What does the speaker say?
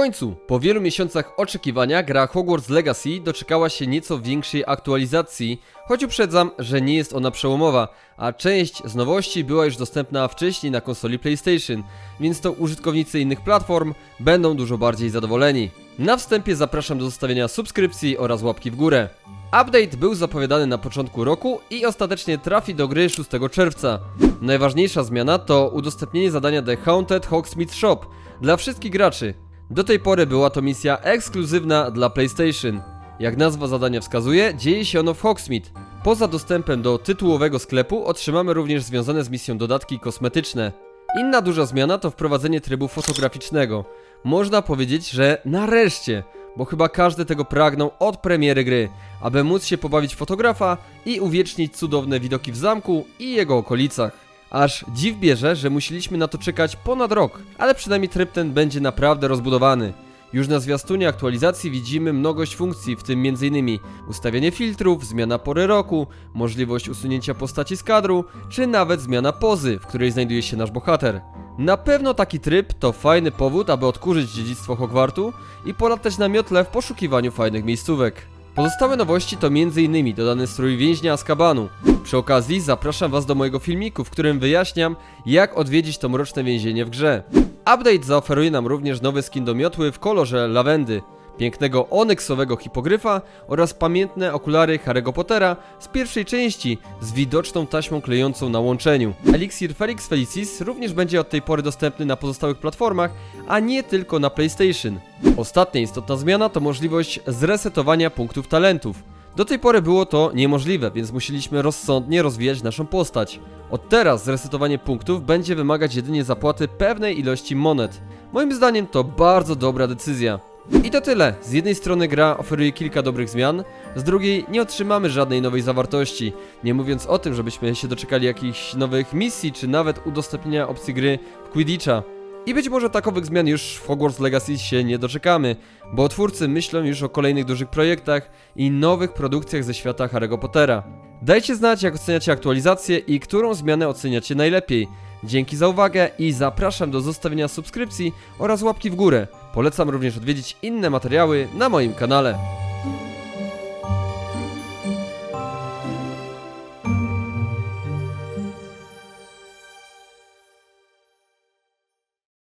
końcu, po wielu miesiącach oczekiwania, gra Hogwarts Legacy doczekała się nieco większej aktualizacji, choć uprzedzam, że nie jest ona przełomowa, a część z nowości była już dostępna wcześniej na konsoli PlayStation, więc to użytkownicy innych platform będą dużo bardziej zadowoleni. Na wstępie zapraszam do zostawienia subskrypcji oraz łapki w górę. Update był zapowiadany na początku roku i ostatecznie trafi do gry 6 czerwca. Najważniejsza zmiana to udostępnienie zadania The Haunted Hogsmeade Shop dla wszystkich graczy. Do tej pory była to misja ekskluzywna dla PlayStation. Jak nazwa zadania wskazuje, dzieje się ono w Hogsmeade. Poza dostępem do tytułowego sklepu otrzymamy również związane z misją dodatki kosmetyczne. Inna duża zmiana to wprowadzenie trybu fotograficznego. Można powiedzieć, że nareszcie, bo chyba każdy tego pragnął od premiery gry, aby móc się pobawić fotografa i uwiecznić cudowne widoki w zamku i jego okolicach. Aż dziw bierze, że musieliśmy na to czekać ponad rok, ale przynajmniej tryb ten będzie naprawdę rozbudowany. Już na zwiastunie aktualizacji widzimy mnogość funkcji, w tym m.in. ustawienie filtrów, zmiana pory roku, możliwość usunięcia postaci z kadru, czy nawet zmiana pozy, w której znajduje się nasz bohater. Na pewno taki tryb to fajny powód, aby odkurzyć dziedzictwo Hogwartu i polatać na miotle w poszukiwaniu fajnych miejscówek. Pozostałe nowości to m.in. dodany strój więźnia Azkabanu. Przy okazji zapraszam was do mojego filmiku, w którym wyjaśniam, jak odwiedzić to mroczne więzienie w grze. Update zaoferuje nam również nowy skin do miotły w kolorze lawendy, pięknego onyksowego hipogryfa oraz pamiętne okulary Harry'ego Pottera z pierwszej części z widoczną taśmą klejącą na łączeniu. Elixir Felix Felicis również będzie od tej pory dostępny na pozostałych platformach, a nie tylko na PlayStation. Ostatnia istotna zmiana to możliwość zresetowania punktów talentów. Do tej pory było to niemożliwe, więc musieliśmy rozsądnie rozwijać naszą postać. Od teraz zresetowanie punktów będzie wymagać jedynie zapłaty pewnej ilości monet. Moim zdaniem to bardzo dobra decyzja. I to tyle. Z jednej strony gra oferuje kilka dobrych zmian, z drugiej nie otrzymamy żadnej nowej zawartości. Nie mówiąc o tym, żebyśmy się doczekali jakichś nowych misji, czy nawet udostępnienia opcji gry Quidditcha. I być może takowych zmian już w Hogwarts Legacy się nie doczekamy, bo twórcy myślą już o kolejnych dużych projektach i nowych produkcjach ze świata Harry'ego Pottera. Dajcie znać, jak oceniacie aktualizację i którą zmianę oceniacie najlepiej. Dzięki za uwagę i zapraszam do zostawienia subskrypcji oraz łapki w górę. Polecam również odwiedzić inne materiały na moim kanale.